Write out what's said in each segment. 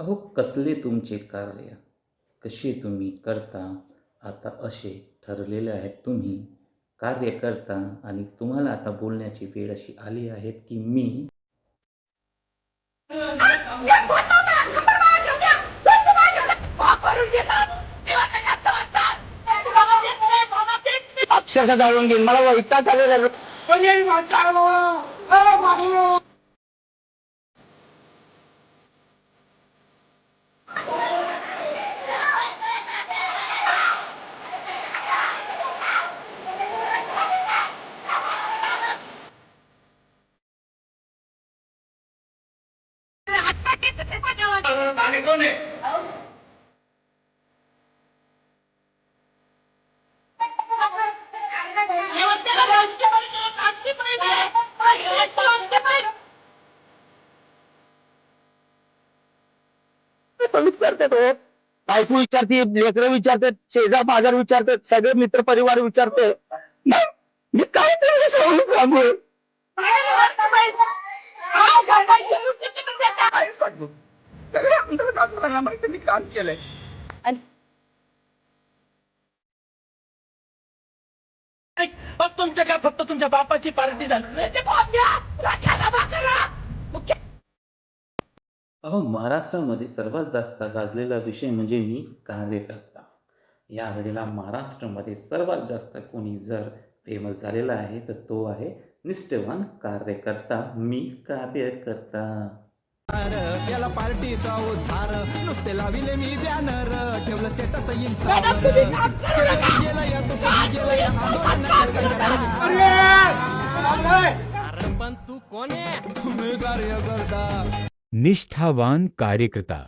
अहो कसले तुमचे कार्य? कसे तुम्ही करता? आता असे ठरलेले आहेत तुम्ही. कार्य करता आणि तुम्हाला आता बोलण्याची वेळ अशी आली आहे की मी अक्षरशः जाळून घेईन. मला वैताग आलेला आहे. कमीच करते बायको विचारते लेकरं विचारतात शेजार बाजार विचारतात सगळे मित्र परिवार विचारते मी काय तरी सांगू सांगू सांगू आमदार खासदारांना काम केलंय. तुमच्या काय फक्त तुमच्या बापाची पार्टी झाली? अहो महाराष्ट्रामध्ये सर्वात जास्त गाजलेला विषय म्हणजे मी कार्यकर्ता. यावेळेला महाराष्ट्रामध्ये सर्वात जास्त कोणी जर फेमस झालेला आहे तर तो आहे निष्ठवान कार्यकर्ता. मी कार्यकर्ता. केला पार्टीचा उद्धार. नुसते लाविले मी बॅनर ठेवलं स्टेटस पण तू कोण आहे? तुम्ही कार्यकर्ता. निष्ठावान कार्यकर्ता.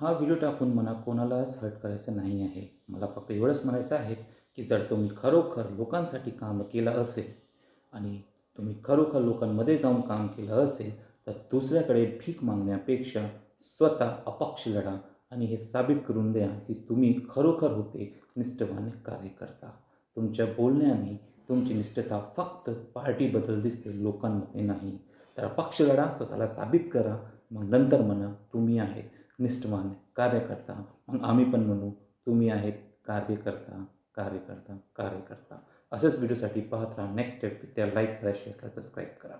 हा व्हिडिओ टाकून मला कोणालाच हर्ट करायचं नाही आहे. मला फक्त एवढंच म्हणायचं आहे की जर तुम्ही खरोखर लोकांसाठी काम केलं असेल आणि तुम्ही खरोखर लोकांमध्ये जाऊन काम केलं असेल तर दुसऱ्याकडे भीक मागण्यापेक्षा स्वतः अपक्ष लढा आणि हे साबित करून द्या की तुम्ही खरोखर होते निष्ठवान कार्यकर्ता. तुमच्या बोलण्याने तुमची निष्ठता फक्त पार्टीबद्दल दिसते लोकांमध्ये नाही. तर अपक्ष लढा स्वतःला साबित करा मग नंतर म्हणा तुम्ही आहेत निष्ठवान कार्यकर्ता. मग आम्ही पण म्हणू तुम्ही आहेत कार्यकर्ता कार्यकर्ता कार्यकर्ता. असेच व्हिडिओसाठी पाहत राहा. नेक्स्ट स्टेप त्या लाईक करा शेअर करा सबस्क्राईब करा.